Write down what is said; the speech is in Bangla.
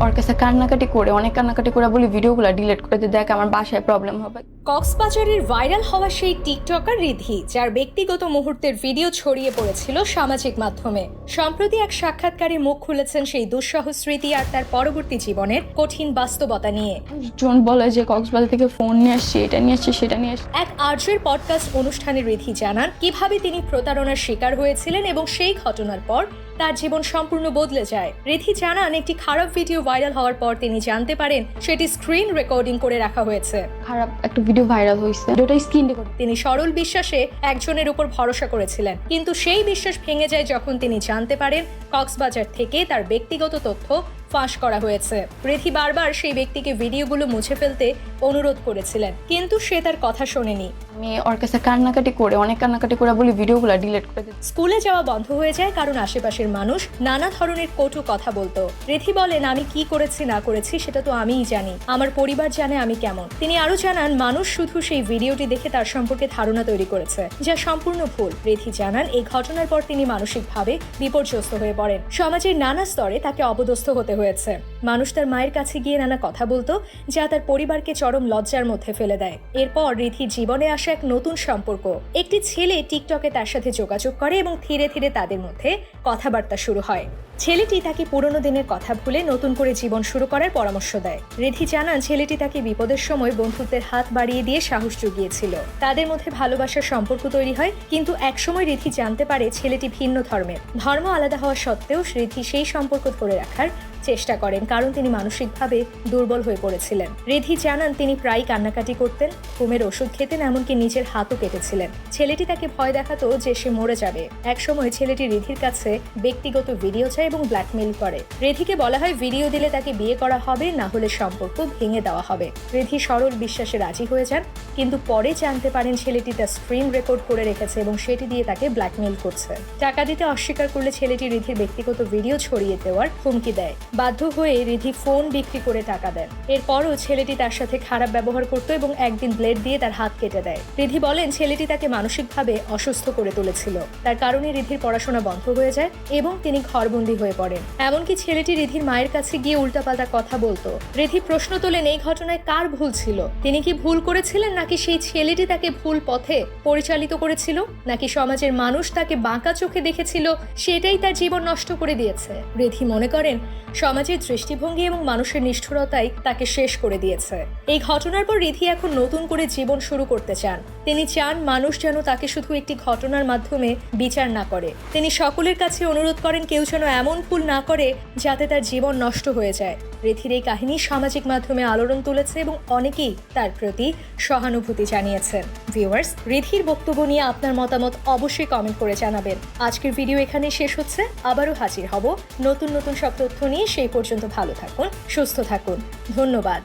ওর কাছে কান্নাকাটি করে অনেক কান্নাকাটি করে বলি ভিডিওগুলো ডিলিট করে দিয়ে দেখ আমার বাসায় প্রবলেম হবে। কক্সবাজারের ভাইরাল হওয়া সেই টিকটকার রিধি যার ব্যক্তিগত মুহূর্তের ভিডিও ছড়িয়ে পড়েছিল সামাজিক মাধ্যমে। সম্প্রতি এক সাক্ষাৎকারে মুখ খুলেছেন সেই দুঃসহ স্মৃতি আর তার পরবর্তী জীবনের কঠিন বাস্তবতা নিয়ে। জন বলে যে কক্সবাজার থেকে ফোন নিয়ে আসছি এটা নিয়ে আসছি সেটা নিয়ে আসছি। এক আর্যের পডকাস্ট অনুষ্ঠানে রিধি জানান কীভাবে তিনি প্রতারণার শিকার হয়েছিলেন এবং সেই ঘটনার পর তার জীবন সম্পূর্ণ বদলে যায়। রিধি জানান একটি খারাপ ভিডিও ভাইরাল হওয়ার পর তিনি জানতে পারেন সেটি স্ক্রিন রেকর্ডিং করে রাখা হয়েছে। খারাপ একটা ভিডিও ভাইরাল হয়েছে। ভিডিওটা স্ক্রিন রেকর্ড। তিনি সরল বিশ্বাসে একজনের উপর ভরসা করেছিলেন। কিন্তু সেই বিশ্বাস ভেঙে যায় যখন তিনি জানতে পারেন কক্সবাজার থেকে তার ব্যক্তিগত তথ্য ফাঁস করা হয়েছে। রিধি বারবার সেই ব্যক্তিকে ভিডিওগুলো মুছে ফেলতে অনুরোধ করেছিলেন কিন্তু সে তার কথা শোনেনি। আমি ওর কাছে কান্নাকাটি করে অনেক কান্নাকাটি করে বলি ভিডিওগুলো ডিলিট করে দিচ্ছি। স্কুলে যাওয়া বন্ধ হয়ে যায় কারণ আশেপাশের মানুষ নানা ধরনের কটু কথা বলতো। রেথি বলেন আমি কি করেছি না করেছি সেটা তো আমিই জানি। আমার পরিবার জানে আমি কেমন। তিনি আরও জানান মানুষ শুধু সেই ভিডিওটি দেখে তার সম্পর্কে ধারণা তৈরি করেছে যা সম্পূর্ণ ভুল। রেথি জানান এই ঘটনার পর তিনি মানসিকভাবে বিপর্যস্ত হয়ে পড়েন। সমাজের নানা স্তরে তাকে অপদস্থ হতে হয়েছে। মানুষ তার মায়ের কাছে গিয়ে নানা কথা বলতো, যা তার পরিবারকে চরম লজ্জার মধ্যে ফেলে দেয়। এরপর রিধি জীবনে আসা এক নতুন সম্পর্ক। একটি ছেলে টিকটকে তার সাথে যোগাযোগ করে এবং ধীরে ধীরে তাদের মধ্যে কথাবার্তা শুরু হয়। ছেলেটি তাকে পুরনো দিনের কথা ভুলে নতুন করে জীবন শুরু করার পরামর্শ দেয়। রিধি জানান, ছেলেটি তাকে বিপদের সময় বন্ধুত্বের হাত বাড়িয়ে দিয়ে সাহস জুগিয়েছিল। তাদের মধ্যে ভালোবাসার সম্পর্ক তৈরি হয়, কিন্তু একসময় রিধি জানতে পারে ছেলেটি ভিন্ন ধর্মের। ধর্ম আলাদা হওয়া সত্ত্বেও রিধি সেই সম্পর্ক ধরে রাখার চেষ্টা করেন, কারণ তিনি মানসিকভাবে দুর্বল হয়ে পড়েছিলেন। রিধি জানান, তিনি প্রায় কান্নাকাটি করতেন, ঘুমের ওষুধ খেতেন, এমনকি নিজের হাতও কেটেছিলেন। ছেলেটি তাকে ভয় দেখাতো যে সে মরে যাবে। একসময় ছেলেটি রিধির কাছে ব্যক্তিগত ভিডিও চায় এবং ব্ল্যাকমেইল করে। রিধিকে বলা হয়, ভিডিও দিলে তাকে বিয়ে করা হবে, না হলে সম্পর্ক ভেঙে দেওয়া হবে। রিধি সরল বিশ্বাসে রাজি হয়ে যান, কিন্তু পরে জানতে পারেন ছেলেটি তার স্ক্রিন রেকর্ড করে রেখেছে এবং সেটি দিয়ে তাকে ব্ল্যাকমেইল করছে। টাকা দিতে অস্বীকার করলে ছেলেটি রিধির ব্যক্তিগত ভিডিও ছড়িয়ে দেওয়ার হুমকি দেয়। বাধ্য হয়ে রিধি ফোন বিক্রি করে টাকা দেন। এরপরও ছেলেটি তার সাথে খারাপ ব্যবহার করত এবং একদিন ব্লেড দিয়ে তার হাত কেটে দেয়। রিধি বলেন, ছেলেটি তাকে মানসিকভাবে অসুস্থ করে তুলেছিল। তার কারণে রিধির পড়াশোনা বন্ধ হয়ে যায় এবং তিনি ঘরবন্দি হয়ে পড়েন এমনকি ছেলেটি রিধির মায়ের কাছে গিয়ে উল্টাপাল্টা কথা বলতো। রিধি প্রশ্ন তোলেন, এই ঘটনায় কার ভুল ছিল? তিনি কি ভুল করেছিলেন নাকি সেই ছেলেটি তাকে ভুল পথে পরিচালিত করেছিল? নাকি সমাজের মানুষ তাকে বাঁকা চোখে দেখেছিল? সেটাই তার জীবন নষ্ট করে দিয়েছে। রিধি মনে করেন, সমাজের দৃষ্টিভঙ্গি এবং মানুষের নিষ্ঠুরতাই তাকে শেষ করে দিয়েছে। এই ঘটনার পর রিধি এখন নতুন করে জীবন শুরু করতে চান। তিনি চান মানুষ যেন তাকে শুধু একটি ঘটনার মাধ্যমে বিচার না করে। তিনি সকলের কাছে অনুরোধ করেন, কেউ যেন এমন ভুল না করে যাতে তার জীবন নষ্ট হয়ে যায়। রেথির এই কাহিনী সামাজিক মাধ্যমে আলোড়ন তুলেছে এবং অনেকেই তার প্রতি সহানুভূতি জানিয়েছেন। ভিউয়ার্স, রেথির বক্তব্য নিয়ে আপনার মতামত অবশ্যই কমেন্ট করে জানাবেন। আজকের ভিডিও এখানে শেষ হচ্ছে। আবারও হাজির হব নতুন নতুন সব তথ্য নিয়ে। সেই পর্যন্ত ভালো থাকুন, সুস্থ থাকুন। ধন্যবাদ।